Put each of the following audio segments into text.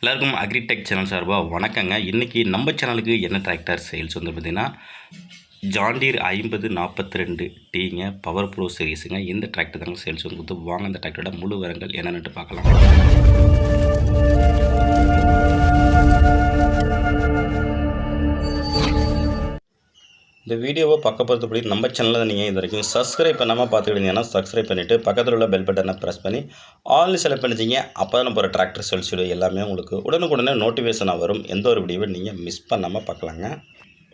எல்லாருக்கும் agritech channel சார்பாக வணக்கங்க. இன்றைக்கி நம்ம சேனலுக்கு என்ன டிராக்டர் சேல்ஸ் வந்து பார்த்திங்கன்னா ஜாண்டீர் ஐம்பது நாற்பத்தி ரெண்டு டீங்க பவர் ப்ரோ சீரீஸுங்க இந்த டிராக்டர் தாங்க சேல்ஸ் வந்து கொடுத்து வாங்க. அந்த டிராக்டரோட முழு விவரங்கள் என்னென்னு பார்க்கலாம். இந்த வீடியோவை பக்க பொறுத்தபடி நம்ம சேனலில் நீங்கள் இது வரைக்கும் சப்ஸ்கிரைப் பண்ணாமல் பார்த்துக்கிட்டீங்கன்னா சப்ஸ்கிரைப் பண்ணிவிட்டு பக்கத்தில் உள்ள பெல் பட்டனை ப்ரெஸ் பண்ணி ஆல்னு செலக்ட் பண்ணிச்சிங்க அப்போ தான் போகிற டிராக்டர் செல்ஸ் எல்லாமே உங்களுக்கு உடனுக்குடனே நோட்டிஃபிகேஷனாக வரும். எந்த ஒரு வீடியோவை நீங்கள் மிஸ் பண்ணாமல் பார்க்கலாங்க.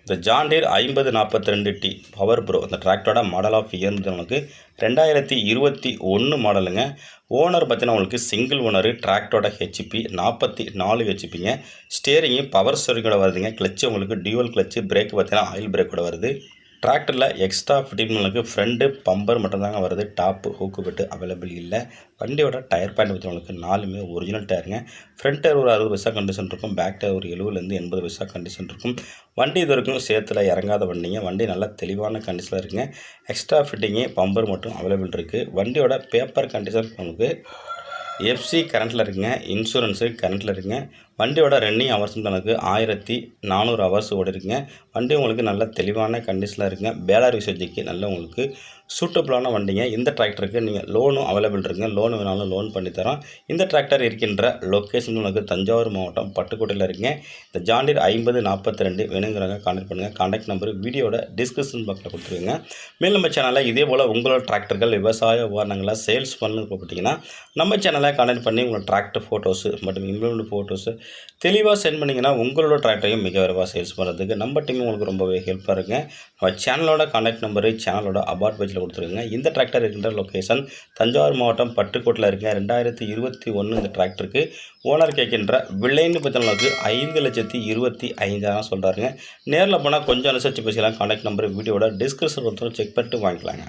இந்த ஜாண்டீர் ஐம்பது நாற்பத்தி ரெண்டு டி பவர் ப்ரோ அந்த டிராக்டரோட மாடல் ஆஃப் இயர்ந்து நமக்கு ரெண்டாயிரத்தி இருபத்தி ஒன்று மாடலுங்க ஓனர் பார்த்தீங்கன்னா உங்களுக்கு சிங்கிள் ஓனர் டிராக்டரோட ஹெச்பி நாற்பத்தி நாலு ஹெச்பிங்க ஸ்டேரிங்கு பவர் ஸ்டேரிங்கோட வருதுங்க. கிளச்சு உங்களுக்கு டியூவல் கிளச்சு பிரேக் பார்த்தீங்கன்னா ஆயில் பிரேக்கோட வருது. டிராக்டரில் எக்ஸ்ட்ரா ஃபிட்டிங் உங்களுக்கு ஃப்ரண்ட்டு பம்பர் மட்டும்தாங்க வருது. டாப்பு ஹூக்கு பெட்டு அவைலபிள் இல்லை. வண்டியோட டயர் பாயிண்ட் பற்றவங்களுக்கு நாலுமே ஒரிஜினல் டயருங்க ஃப்ரண்ட் டயர் ஒரு அறுபது பைசா கண்டிஷன் இருக்கும். பேக் டயர் ஒரு எழுபதுலேருந்து எண்பது பைசா கண்டிஷன் இருக்கும். வண்டி இது வரைக்கும் சேத்துல இறங்காத வண்டிங்க. வண்டி நல்லா தெளிவான கண்டிஷனில் இருக்குங்க. எக்ஸ்ட்ரா ஃபிட்டிங்கு பம்பர் மட்டும் அவைலபிள் இருக்குது வண்டியோட பேப்பர் கண்டிஷன் உங்களுக்கு எஃப்சி கரண்ட்டில் இருக்குங்க. இன்சூரன்ஸு கரண்ட்டில் இருக்குங்க. வண்டியோட ரன்னிங் ஹவர்ஸ் எனக்கு ஆயிரத்தி நானூறு ஹவர்ஸ் ஓடிருக்குங்க. வண்டி உங்களுக்கு நல்ல தெளிவான கண்டிஷனில் இருக்குங்க. பேலார் யூசேஜுக்கு நல்ல உங்களுக்கு சூட்டபுளான வண்டிங்க. இந்த டிராக்டருக்கு நீங்கள் லோனும் அவைலபிள் இருக்குங்க. லோன் வேணாலும் லோன் பண்ணித்தரோம் இந்த டிராக்டர் இருக்கின்ற லொக்கேஷன் உங்களுக்கு தஞ்சாவூர் மாவட்டம் பட்டுக்கோட்டையில் இருக்குங்க. இந்த ஜாண்டிர் ஐம்பது நாற்பத்தி ரெண்டு வேணுங்கிறவங்க கான்டாக்ட் பண்ணுங்கள் கான்டாக்ட் நம்பர் வீடியோட டிஸ்கிரிப்ஷன் பாக்ஸில் கொடுத்துருங்க மேலும் நம்ம சேனலில் இதே போல் உங்களோட டிராக்டர்கள் விவசாய உபகரணங்களை சேல்ஸ் பண்ணு போட்டிங்கன்னா நம்ம சேனலை கான்டாக்ட் பண்ணி உங்களோட டிராக்டர் ஃபோட்டோஸு மற்றும் இம்ப்ளிமெண்ட் ஃபோட்டோஸு தெளிவாக சென்ட் பண்ணிங்கன்னா உங்களோட டிராக்டரையும் மிக விரைவாக சேல்ஸ் பண்ணுறதுக்கு நம்ம டீம் உங்களுக்கு ரொம்பவே ஹெல்ப்பாக இருக்குங்க. நம்ம சேனலோட கான்டாக்ட் நம்பரு சேனலோட அபார்ட் பேஜில் கொடுத்துருங்க இந்த டிராக்டர் இருக்கின்ற லொக்கேஷன் தஞ்சாவூர் மாவட்டம் பட்டுக்கோட்டில் இருக்குங்க. ரெண்டாயிரத்தி இருபத்தி ஒன்று இந்த டிராக்டருக்கு ஓனர் கேட்கின்ற விலைன்னு பார்த்தீங்கன்னா ஐந்து லட்சத்தி இருபத்தி ஐந்தாயிரம் சொல்கிறாருங்க நேரில் போனால் கொஞ்சம் அனுசரித்து பேசிக்கலாம். கான்டாக்ட் நம்பர் வீடியோட டிஸ்கிரிப்ஷன் செக் பண்ணிட்டு வாங்கிக்கலாங்க.